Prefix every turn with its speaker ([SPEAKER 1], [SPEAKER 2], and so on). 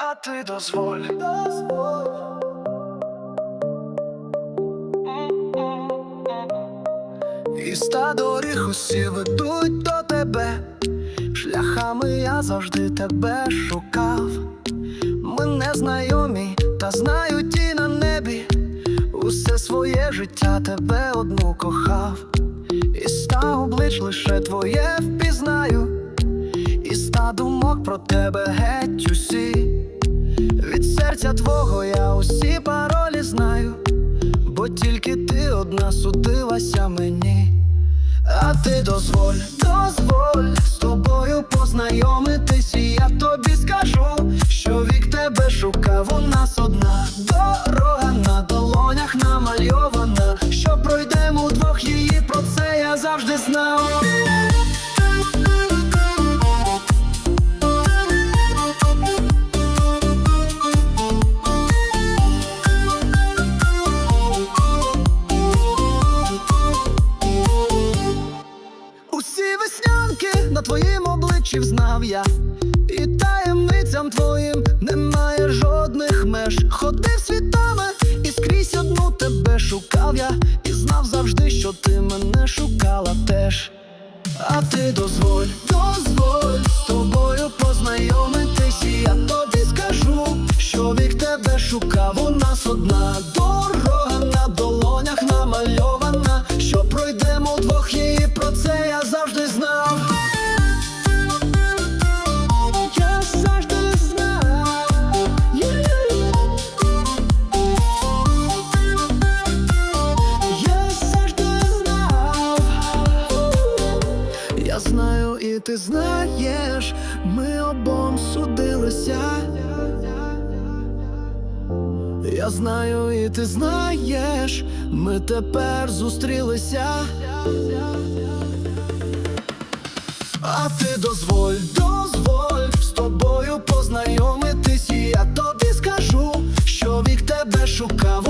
[SPEAKER 1] а ти дозволь. І ста доріг усі ведуть до тебе. Шляхами я завжди тебе шукав. Ми не знайомі, та знаю ті на небі. Усе своє життя тебе одну кохав. І ста облич лише твоє впізнаю. І ста думок про тебе геть усі. Серця твого я усі паролі знаю, бо тільки ти одна судилася мені. А ти дозволь, дозволь з тобою познайомитись, і я тобі скажу, що вік тебе шукав у нас одна на твоїм обличчі взнав я, і таємницям твоїм немає жодних меж. Ходив світами і скрізь одну тебе шукав я, і знав завжди, що ти мене шукала теж. А ти дозволь, дозволь з тобою познайомитись, і я тобі скажу, що вік тебе шукав знаю, і ти знаєш, ми обом судилися. Я знаю, і ти знаєш, ми тепер зустрілися. А ти дозволь, дозволь з тобою познайомитись, і я тобі скажу, що вік тебе шукав